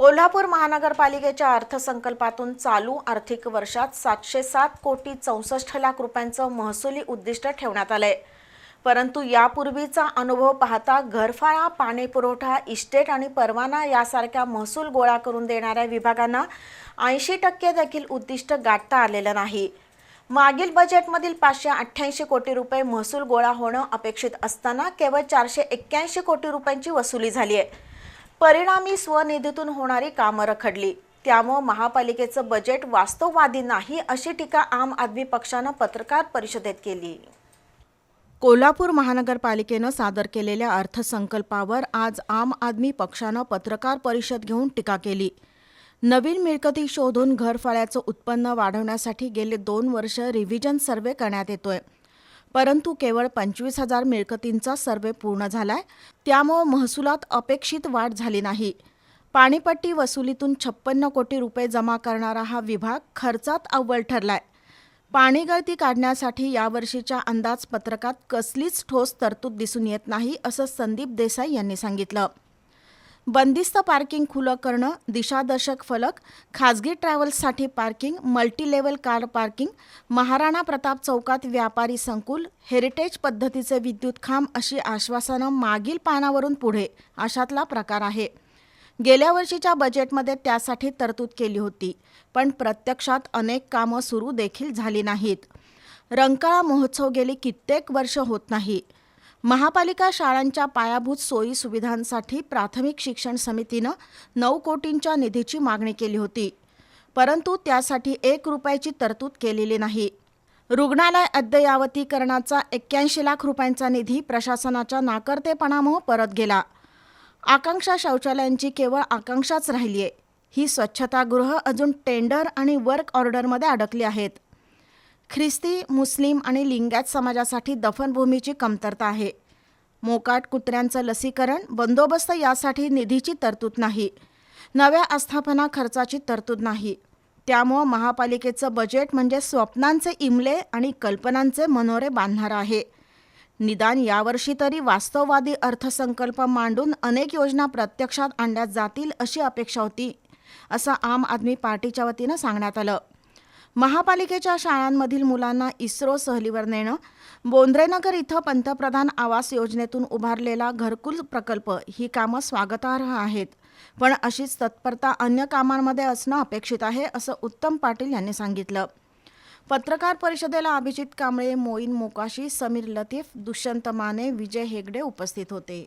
कोल्हापूर महानगरपालिकेच्या अर्थसंकल्पातून चालू आर्थिक वर्षात सातशे सात कोटी चौसष्ट लाख रुपयांचं महसुली उद्दिष्ट ठेवण्यात आलंय. परंतु यापूर्वीचा अनुभव पाहता घरफाळा पाणीपुरवठा इस्टेट आणि परवाना यासारख्या महसूल गोळा करून देणाऱ्या विभागांना ऐंशी टक्के देखील उद्दिष्ट गाठता आलेलं नाही. मागील बजेटमधील पाचशे अठ्ठ्याऐंशी कोटी रुपये महसूल गोळा होणं अपेक्षित असताना केवळ चारशे एक्क्याऐंशी कोटी रुपयांची वसुली झाली आहे परिणामी स्वनिधीतून होणारी कामं रखडली. त्यामुळं महापालिकेचं बजेट वास्तववादी नाही अशी टीका आम आदमी पक्षानं पत्रकार परिषदेत केली. कोल्हापूर महानगरपालिकेनं सादर केलेल्या अर्थसंकल्पावर आज आम आदमी पक्षानं पत्रकार परिषद घेऊन टीका केली. नवीन मिळकती शोधून घरफाळ्याचं उत्पन्न वाढवण्यासाठी गेले दोन वर्ष रिव्हिजन सर्वे करण्यात येतोय. परंतु केवळ पंचवीस हजार मिळकतींचा सर्वे पूर्ण झालाय. त्यामुळं महसुलात अपेक्षित वाढ झाली नाही. पाणीपट्टी वसुलीतून छप्पन्न कोटी रुपये जमा करणारा हा विभाग खर्चात अव्वल ठरलाय. पाणी गळती काढण्यासाठी यावर्षीच्या अंदाजपत्रकात कसलीच ठोस तरतूद दिसून येत नाही असं संदीप देसाई यांनी सांगितलं. बंदिस्त पार्किंग खुलं करणं दिशादर्शक फलक खाजगी ट्रॅव्हल्ससाठी parking multilevel car parking Maharana Pratap चौकात व्यापारी संकुल हेरिटेज पद्धतीचे विद्युत खांब अशी आश्वासनं मागील पानावरून पुढे अशातला प्रकार आहे. गेल्या वर्षीच्या बजेटमध्ये त्यासाठी तरतूद केली होती पण प्रत्यक्षात अनेक कामं सुरू देखील झाली नाहीत. रंकाळा महोत्सव गेली कित्येक वर्ष होत नाही. महापालिका शाळांच्या पायाभूत सोयी सुविधांसाठी प्राथमिक शिक्षण समितीनं नऊ कोटींच्या निधीची मागणी केली होती. परंतु त्यासाठी एक रुपयाची तरतूद केलेली नाही. रुग्णालय अद्ययावतीकरणाचा एक्क्याऐंशी लाख रुपयांचा निधी प्रशासनाच्या नाकर्तेपणामुळे परत गेला. आकांक्षा शौचालयांची केवळ आकांक्षाच राहिली आहे ही स्वच्छतागृह अजून टेंडर आणि वर्क ऑर्डरमध्ये अडकली आहेत. ख्रिस्ती मुस्लिम आणि लिंगायत समाजासाठी दफनभूमीची कमतरता आहे. मोकाट कुत्र्यांचं लसीकरण बंदोबस्त यासाठी निधीची तरतूद नाही. नव्या आस्थापना खर्चाची तरतूद नाही. त्यामुळं महापालिकेचं बजेट म्हणजे स्वप्नांचे इमले आणि कल्पनांचे मनोरे बांधणारं आहे. निदान यावर्षी तरी वास्तववादी अर्थसंकल्प मांडून अनेक योजना प्रत्यक्षात आणल्या जातील अशी अपेक्षा होती असं आम आदमी पार्टीच्या वतीनं सांगण्यात आलं. महापालिकेच्या शाळांमधील मुलांना इस्रो सहलीवर नेणं बोंद्रेनगर इथं पंतप्रधान आवास योजनेतून उभारलेला घरकुल प्रकल्प ही कामं स्वागतार्ह आहेत. पण अशीच तत्परता अन्य कामांमध्ये असणं अपेक्षित आहे असं उत्तम पाटील यांनी सांगितलं. पत्रकार परिषदेला अभिजित कांबळे मोईन मोकाशी समीर लतीफ दुष्यंत माने विजय हेगडे उपस्थित होते.